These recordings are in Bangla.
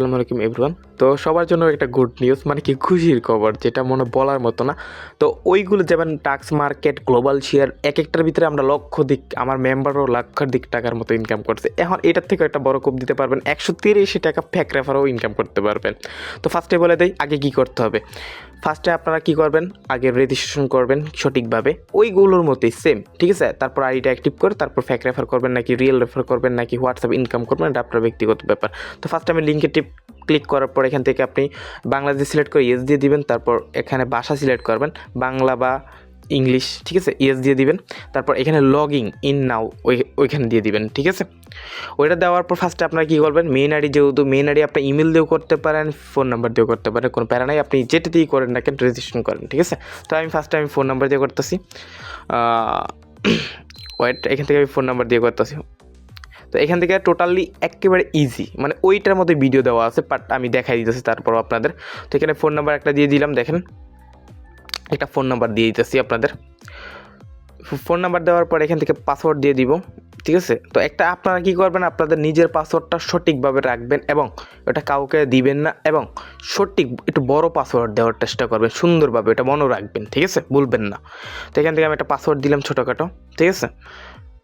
আসসালামু আলাইকুম এভরিওয়ান তো সবার জন্য একটা গুড নিউজ মানে কি খুশির খবর, যেটা মনে বলার মতো না। তো ওইগুলো যেমন টাক্স মার্কেট গ্লোবাল শেয়ার এক একটার ভিতরে আমরা লক্ষ দিক আমার মেম্বারও লক্ষ দিক টাকার মতো ইনকাম করছে। এখন এটার থেকে একটা বড় কোপ দিতে পারবেন, একশো তিরিশ টাকা ফ্যাক রেফারও ইনকাম করতে পারবেন। তো ফার্স্টে বলে দেয় আগে কি করতে হবে? ফার্স্টে আপনারা কি করবেন? আগে রেজিস্ট্রেশন করবেন সঠিকভাবে। ওইগুলোর মতোই সেম ঠিক আছে? তারপর আইডিটা অ্যাক্টিভ করে, তারপর ফ্যাক রেফার করবেন নাকি রিয়েল রেফার করবেন নাকি হোয়াটসঅ্যাপ ইনকাম করবেন, এটা আপনার ব্যক্তিগত ব্যাপার। তো ফার্স্ট আমি লিঙ্কে টিপ ক্লিক করার পর এখান থেকে আপনি বাংলাদেশ সিলেক্ট করে ইয়েস দিয়ে দিবেন, তারপর এখানে ভাষা সিলেক্ট করবেন, বাংলা বা ইংলিশ, ঠিক আছে? ইয়েস দিয়ে দিবেন। তারপর এখানে লগিং ইন ইন নাও, ওই, ওইখানে দিয়ে দিবেন, ঠিক আছে? ওইটা দেওয়ার পর ফার্স্টে আপনারা কী করবেন? মেন আইডি যেহেতু মেন আইডি আপনি ইমেল দিয়েও করতে পারেন ফোন নাম্বার দিয়েও করতে পারেন, কোনো প্যারা নাই। আপনি যেটা দিয়ে করেন না কেন রেজিস্ট্রেশন করেন, ঠিক আছে? তো আমি ফার্স্টে আমি ফোন নাম্বার দিয়ে করতেছি। ওয়েট এখান থেকে আমি ফোন নাম্বার দিয়ে করতেছি। তো এখান থেকে টোটালি একেবারে ইজি মানে ওইটার মধ্যে ভিডিও দেওয়া আছে বাট আমি দেখাই দিতেছি তারপর আপনাদের। তো এখানে ফোন নাম্বার একটা দিয়ে দিলাম, দেখেন। একটা ফোন নাম্বার দিয়ে দিতেছি আপনাদের। ফোন নাম্বার দেওয়ার পর এখান থেকে পাসওয়ার্ড দিয়ে দিব, ঠিক আছে? তো একটা আপনারা কি করবেন, আপনাদের নিজের পাসওয়ার্ডটা সঠিকভাবে রাখবেন এবং এটা কাউকে দিবেন না এবং সঠিক একটু বড় পাসওয়ার্ড দেওয়ার চেষ্টা করবেন, সুন্দরভাবে এটা মনে রাখবেন, ঠিক আছে? বলবেন না। তো এখান থেকে আমি একটা পাসওয়ার্ড দিলাম ছোটোখাটো, ঠিক আছে?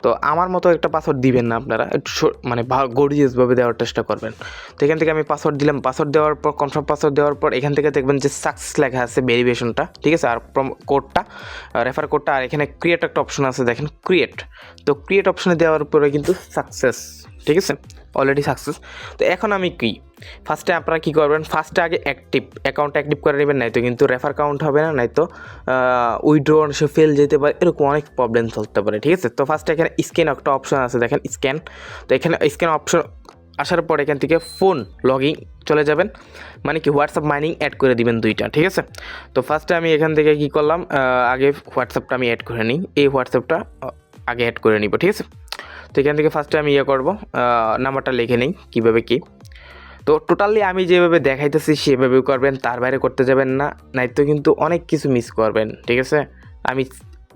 তো আমার মতো একটা পাসওয়ার্ড দিবেন না আপনারা। একটু মানে গর্জিয়াসভাবে দেওয়ার চেষ্টা করবেন। তো এখান থেকে আমি পাসওয়ার্ড দিলাম। পাসওয়ার্ড দেওয়ার পর কনফার্ম পাসওয়ার্ড দেওয়ার পর, এখান থেকে দেখবেন যে সাকসেস লেখা আছে ভেরিফিকেশনটা। ঠিক আছে? আর কোডটা রেফার কোডটা আর এখানে ক্রিয়েট একটা অপশন আছে, দেখেন ক্রিয়েট তো ক্রিয়েট অপশনে দেওয়ার পরে কিন্তু সাকসেস ঠিক আছে? অলরেডি সাকসেস তো এখন আমি কি? ফার্স্টে আপনারা কী করবেন? ফার্স্টে আগে অ্যাক্টিভ অ্যাকাউন্ট অ্যাক্টিভ করে নেবেন নাই তো কিন্তু রেফার কাউন্ট হবে না নাই তো উইড্রো সে ফেল যেতে পারে, এরকম অনেক প্রবলেম চলতে পারে, ঠিক আছে? তো ফার্স্টে এখানে স্ক্যান একটা অপশন আছে, দেখেন স্ক্যান তো এখানে স্ক্যান অপশন আসার পর এখান থেকে ফোন লগিং চলে যাবেন মানে কি হোয়াটসঅ্যাপ মাইনিং অ্যাড করে দিবেন দুইটা, ঠিক আছে? তো ফার্স্টে আমি এখান থেকে কি করলাম আগে হোয়াটসঅ্যাপটা আমি অ্যাড করে নিই, এই হোয়াটসঅ্যাপটা আগে অ্যাড করে নিব, ঠিক আছে? তো এখান থেকে ফার্স্টে আমি ইয়ে করব। নাম্বারটা লিখে নিই, কীভাবে কী। তো টোটালি আমি যেভাবে দেখাইতেছি, সেভাবেও করবেন, তার বাইরে করতে যাবেন না নাই তো কিন্তু অনেক কিছু মিস করবেন, ঠিক আছে? আমি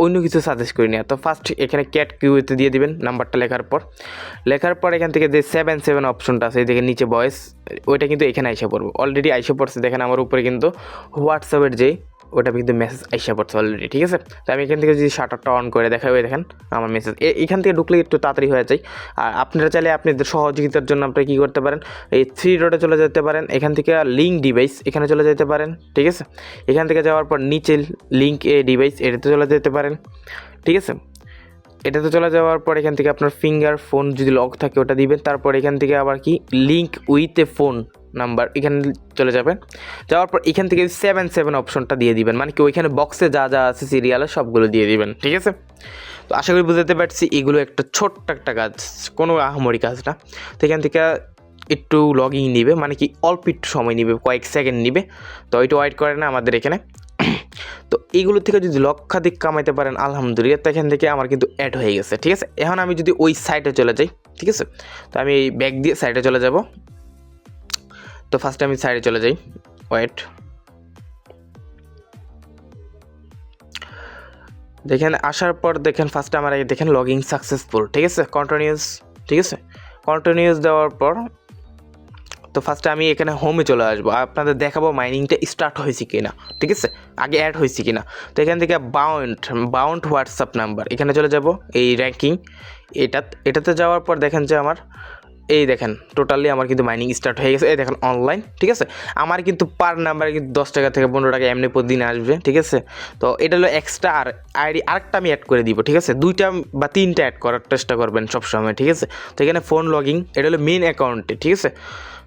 অন্য কিছু সাজেস্ট করি না তো ফার্স্ট এখানে ক্যাট কিউতে দিয়ে দিবেন নাম্বারটা লেখার পর। লেখার পর এখান থেকে যে সেভেন সেভেন অপশনটা আছে এদিকে নিচে বয়েস ওইটা কিন্তু এখানে আইসা পড়ব। অলরেডি আইসা পড়ছে, দেখেন আমার উপরে কিন্তু হোয়াটসঅ্যাপের যেই ওটা কিন্তু মেসেজ আইসা পড়ছে অলরেডি ঠিক আছে? তো আমি এখান থেকে যদি শাটারটা অন করে দেখাই, ওই দেখেন, আমার মেসেজ এখান থেকে ঢুকলে একটু তাড়াতাড়ি হয়ে যায়। আর আপনারা চাইলে আপনাদের সহযোগিতার জন্য আপনি কী করতে পারেন? এই থ্রি রোডে চলে যেতে পারেন। এখান থেকে লিঙ্ক ডিভাইস এখানে চলে যেতে পারেন, ঠিক আছে? এখান থেকে যাওয়ার পর নিচে লিঙ্ক এ ডিভাইস এটাতে চলে যেতে পারেন, ঠিক আছে? এটাতে চলে যাওয়ার পর এখান থেকে আপনার ফিঙ্গার ফোন যদি লক থাকে ওটা দিবেন। তারপর এখান থেকে আবার কি? Link with a phone number এখানে চলে যাবেন যাওয়ার পর এখান থেকে সেভেন সেভেন অপশনটা দিয়ে দিবেন। মানে কি ওইখানে বক্সে যা যা আছে সিরিয়ালে সবগুলো দিয়ে দিবেন, ঠিক আছে? তো আশা করি বুঝতে পারছি, এগুলো একটা ছোট্ট একটা কাজ, কোনো আহামরি কাজ না। তো এখান থেকে একটু লগিং নিবে মানে কি অল্প একটু সময় নিবে, কয়েক সেকেন্ড নিবে। তো ওইটা ওয়েট করে না আমাদের এখানে। তো এইগুলো থেকে যদি লক্ষাধিক কামাইতে পারেন, আলহামদুলিল্লাহ, তো এখান থেকে আমার কিন্তু অ্যাড হয়ে গেছে, ঠিক আছে? এখন আমি যদি ওই সাইডে চলে যাই, ঠিক আছে? তো আমি এই ব্যাগ দিয়ে সাইডে চলে যাব। তো ফার্স্টে আমি সাইডে চলে যাই। ওয়েট দেখেন, আসার পর দেখেন ফার্স্টে আমার এই দেখেন লগিং সাকসেসফুল ঠিক আছে? কন্টিনিউস ঠিক আছে? কন্টিনিউস দেওয়ার পর তো ফার্স্টে আমি এখানে হোমে চলে আসব। আপনাদের দেখাবো মাইনিংটা স্টার্ট হয়েছে কিনা, ঠিক আছে? আগে অ্যাড হয়েছে কিনা। তো এখান থেকে বাউন্ড বাউন্ড হোয়াটসঅ্যাপ নাম্বার এখানে চলে যাব, এই র্যাঙ্কিং এটা এটাতে যাওয়ার পর দেখেন যে আমার, এই দেখেন টোটালি আমার কিন্তু মাইনিং স্টার্ট হয়ে গেছে। এই দেখেন অনলাইন ঠিক আছে? আমার কিন্তু পার নাম্বারে কিন্তু দশ টাকা থেকে পনেরো টাকা এমনি প্রতিদিন আসবে, ঠিক আছে? তো এটা হলো এক্সট্রা আর আইডি আরেকটা আমি অ্যাড করে দিব, ঠিক আছে? দুইটা বা তিনটা অ্যাড করার চেষ্টা করবেন সবসময়, ঠিক আছে? তো এখানে ফোন লগিং এটা হলো মেন অ্যাকাউন্টে ঠিক আছে?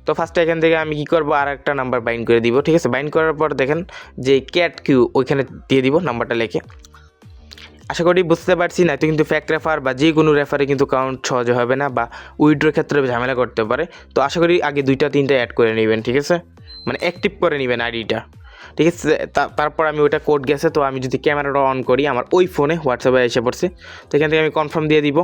তো ফার্স্টে এখান থেকে আমি কী করব? আর একটা নাম্বার বাইন্ড করে দিব, ঠিক আছে? বাইন্ড করার পর দেখেন যে ক্যাট কিউ ওইখানে দিয়ে দিব নাম্বারটা লিখে। আশা করি বুঝতে পারছি, না তো কিন্তু ফ্যাক রেফার বা যে কোনো রেফারে কিন্তু কাউন্ট সহজে হবে না বা উইড্রোর ক্ষেত্রে ঝামেলা করতে পারে। তো আশা করি আগে দুইটা, তিনটা অ্যাড করে নেবেন, ঠিক আছে? মানে অ্যাক্টিভ করে নেবেন আইডিটা ঠিক আছে? তারপর আমি ওইটা কোড গেছে, তো আমি যদি ক্যামেরাটা অন করি, আমার ওই ফোনে হোয়াটসঅ্যাপে এসে পড়ছে। তো এখান থেকে আমি কনফার্ম দিয়ে দিব।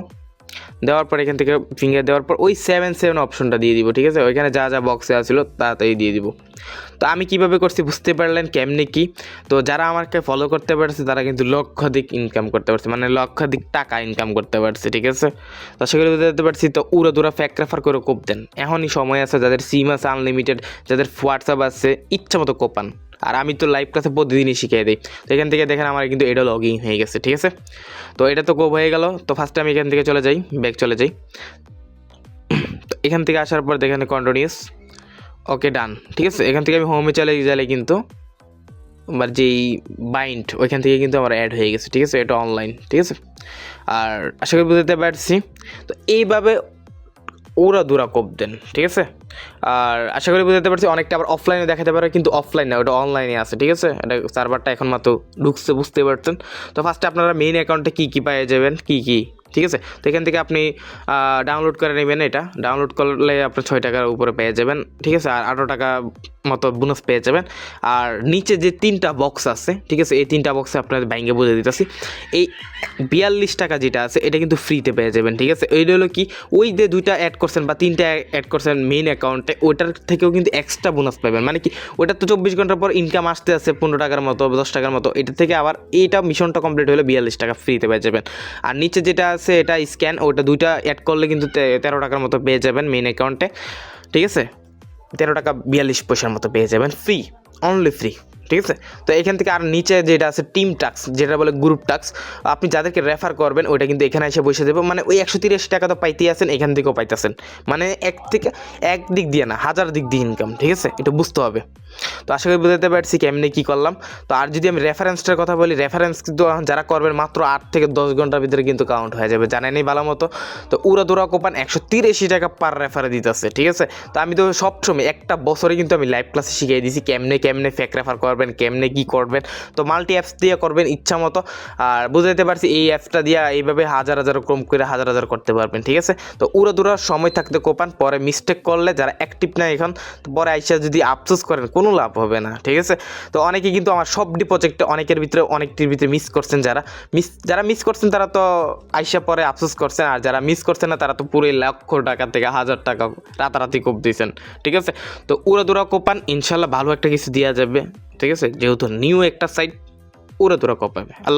দেওয়ার পর এখান থেকে ফিঙ্গার দেওয়ার পর ওই সেভেন সেভেন অপশনটা দিয়ে দিব, ঠিক আছে? ওইখানে যা যা বক্সে আসছিল তাড়াতাড়ি দিয়ে দিব। তো আমি কীভাবে করছি বুঝতে পারলেন কেমনি কি? তো যারা আমাকে ফলো করতে পারছে, তারা কিন্তু লক্ষাধিক ইনকাম করতে পারছে মানে লক্ষাধিক টাকা ইনকাম করতে পারছে, ঠিক আছে? তো সেগুলো বুঝতে পারছি। তো উড়ো দুরা ফ্যাক রেফার করে কোপ দেন। এখনই সময় আছে, যাদের সিম আছে আনলিমিটেড যাদের হোয়াটসঅ্যাপ আছে, ইচ্ছা মতো কোপান। আর আমি তো লাইভ ক্লাসে প্রতিদিনই শিখিয়ে দিই। তো এখান থেকে দেখেন আমার কিন্তু এটা লগ হয়ে গেছে, ঠিক আছে? তো এটা তো কোপ হয়ে গেল। তো ফার্স্টে আমি এখান থেকে চলে যাই ব্যাক চলে যাই। তো এখান থেকে আসার পর দেখেন কন্টিনিউস ওকে ডান ঠিক আছে? এখান থেকে আমি হোমে চলে গেলে কিন্তু আমার যেই বাইন্ড ওইখান থেকে কিন্তু আমার অ্যাড হয়ে গেছে, ঠিক আছে? এটা অনলাইন ঠিক আছে? আর আশা করি বুঝতে পারছি। তো এইভাবে ওরা দুরা কোপ দেন, ঠিক আছে? আর আশা করি বুঝতে পারছি, অনেকটা আবার অফলাইনে দেখাতে পারে, কিন্তু অফলাইন না, ওটা অনলাইনে আছে, ঠিক আছে? এটা সার্ভারটা এখন মাত্র ঢুকছে, বুঝতে পারছেন? তো ফার্স্টে আপনারা মেইন অ্যাকাউন্টে কী কী পেয়ে যাবেন, কী কী, ঠিক আছে? তো এখান থেকে আপনি ডাউনলোড করে নেবেন এটা। ডাউনলোড করলে আপনি ছয় টাকার উপরে পেয়ে যাবেন, ঠিক আছে? আর আঠারো টাকা মতো বোনাস পেয়ে যাবেন। আর নিচে যে তিনটা বক্স আছে, ঠিক আছে, এই তিনটা বক্সে আপনাদের ব্যাঙ্কে বুঝে দিতেছি। এই বিয়াল্লিশ টাকা যেটা আছে, এটা কিন্তু ফ্রিতে পেয়ে যাবেন, ঠিক আছে? ওইটা হলো কি, ওই যে দুইটা অ্যাড করছেন বা তিনটা অ্যাড করছেন মেইন অ্যাকাউন্টে ওটার থেকেও কিন্তু এক্সট্রা বোনাস পাবেন। মানে কি ওটা তো চব্বিশ ঘণ্টার পর ইনকাম আসতে আছে পনেরো টাকার মতো দশ টাকার মতো। এটা থেকে আবার এইটা মিশনটা কমপ্লিট হলে বিয়াল্লিশ টাকা ফ্রিতে পেয়ে যাবেন। আর নিচে যেটা আছে, এটা স্ক্যান ওটা দুইটা অ্যাড করলে কিন্তু তেরো টাকার মতো পেয়ে যাবেন মেইন অ্যাকাউন্টে ঠিক আছে? তেরো টাকা বিয়াল্লিশ পয়সার মতো পেয়ে যাবেন। ফ্রি অনলি ফ্রি ঠিক আছে? তো এখান থেকে আর নিচে যেটা আছে টিম টাক্স যেটা বলে গ্রুপ টাক্স আপনি যাদেরকে রেফার করবেন, ওইটা কিন্তু এখানে এসে বসে দেবে মানে ওই একশো তিরিশ টাকা তো পাইতেই আছেন, এখান থেকেও পাইতেছেন। মানে এক থেকে এক দিক দিয়ে না, হাজার দিক দিয়ে ইনকাম ঠিক আছে? এটা বুঝতে হবে। তো আশা করি বুঝতে পারছি কেমনি কী করলাম। তো আর যদি আমি রেফারেন্সটার কথা বলি রেফারেন্স কিন্তু যারা করবেন মাত্র আট থেকে দশ ঘণ্টার ভিতরে কিন্তু কাউন্ট হয়ে যাবে, জানেনই ভালো মতো। তো উড়া দুরা কোপান একশো তিরাশি টাকা পার রেফারে দিতেছে, ঠিক আছে? তো আমি তো সবসময় একটা বছরে কিন্তু আমি লাইভ ক্লাসে শিখিয়ে দিয়েছি কেমনে কেমনে ফেক রেফার করবেন, কেমনে কী করবেন। তো মাল্টি অ্যাপস দিয়ে করবেন ইচ্ছা মতো। আর বুঝাইতে পারছি এই অ্যাপসটা দিয়ে এইভাবে হাজার হাজার কম করে হাজার হাজার করতে পারবেন, ঠিক আছে? তো উড়া দুরা সময় থাকতে কোপান, পরে মিস্টেক করলে যারা অ্যাক্টিভ না এখন পরে আইসা যদি আফসোস করেন কোনো লাভ হবে না, ঠিক আছে? তো অনেকে কিন্তু আমার সব প্রজেক্টে অনেকের ভিতরে, অনেকটির ভিতরে মিস করছেন যারা। মিস যারা মিস করছেন তারা তো আইসা পরে আফসোস করছেন, আর যারা মিস করছেন না তারা তো পুরো লক্ষ টাকা থেকে হাজার টাকা রাতারাতি কোপ দিয়েছেন, ঠিক আছে? তো উড়া দুরা কোপান, ইনশাল্লাহ ভালো একটা কিছু দেওয়া যাবে, ঠিক আছে? যেহেতু নিউ একটা সাইট উড়া দুরা কোপাবে আল্লাহ